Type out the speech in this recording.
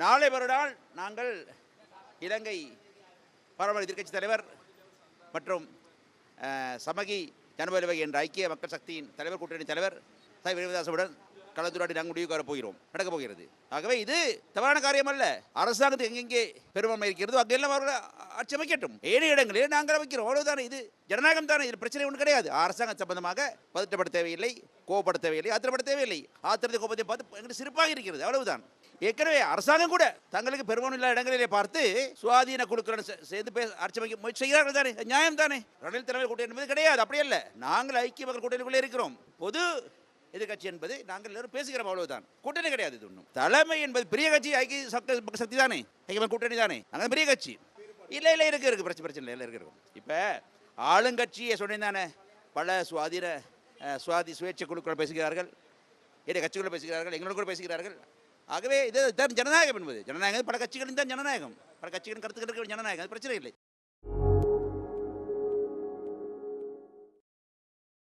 நாளை மறுநாள் நாங்கள் இலங்கை பாராளுமன்ற எதிர்க்கட்சி தலைவர் மற்றும் சமகி ஜனபலவை என்ற ஐக்கிய மக்கள் சக்தியின் தலைவர் கூட்டணி தலைவர் சாய் வினோதாசனுடன் கலந்துரையாடி நாங்கள் முடிவுக்கு வரப் போகிறோம். நடக்கப் போகிறது. ஆகவே இது தவறான காரியம் அல்ல. அரசாங்கத்துக்கு எங்கெங்கே பெரும்பான்மை இருக்கிறதோ அங்கெல்லாம் அவர்கள் ஆட்சி அமைக்கட்டும். ஏழு இடங்களில் நாங்கள் அமைக்கிறோம். அவ்வளவுதானே. இது ஜனநாயகம் தானே. இது பிரச்சனை ஒன்றும் கிடையாது. அரசாங்கம் சம்பந்தமாக பதட்டப்பட தேவையில்லை கோவப்பட தேவையில்லை ஆத்திரப்பட தேவையில்லை. ஆத்திரத்தை கோபத்தை பார்த்து எங்களுக்கு சிறப்பாக இருக்கிறது. அவ்வளவுதான். ஏற்கனவே அரசாங்கம் கூட தங்களுக்கு பெரும்பான்மை இல்லாத இடங்களிலே பார்த்து சுவாதீன குழுக்களுடன் சேர்ந்து பேச ஆட்சி முயற்சி செய்கிறார்கள் தானே? நியாயம் தானே? ரணில் தலைவர் கூட்டணி என்பது கிடையாது. அப்படி இல்லை நாங்கள் ஐக்கிய மக்கள் கூட்டணிக்குள்ளே இருக்கிறோம். பொது எதிர்கட்சி என்பது நாங்கள் எல்லாரும் பேசுகிறோம் அவ்வளவுதான். கூட்டணி கிடையாது இது ஒன்றும் தலைமை என்பது பெரிய கட்சி ஐக்கிய சக்தி சக்தி தானே? ஐக்கிய கூட்டணி தானே? நாங்கள் பெரிய கட்சி. இல்லை இல்லை இருக்கு இருக்கு. பிரச்சனை பிரச்சனை இல்லை இருக்கு இப்போ ஆளுங்கட்சியை சொன்னேன் பல சுவாதீன சுவாதி சுயேட்சை குழுக்கள் பேசுகிறார்கள். என்னுடைய கட்சிகளை பேசுகிறார்கள் எங்களோட கூட பேசுகிறார்கள். ஆகவே இது தான் ஜனநாயகம் என்பது. ஜனநாயகம் பல கட்சிகளின் தான் ஜனநாயகம். பல கட்சிகளின் கருத்துக்கள் ஜனநாயகம் அது பிரச்சனை இல்லை.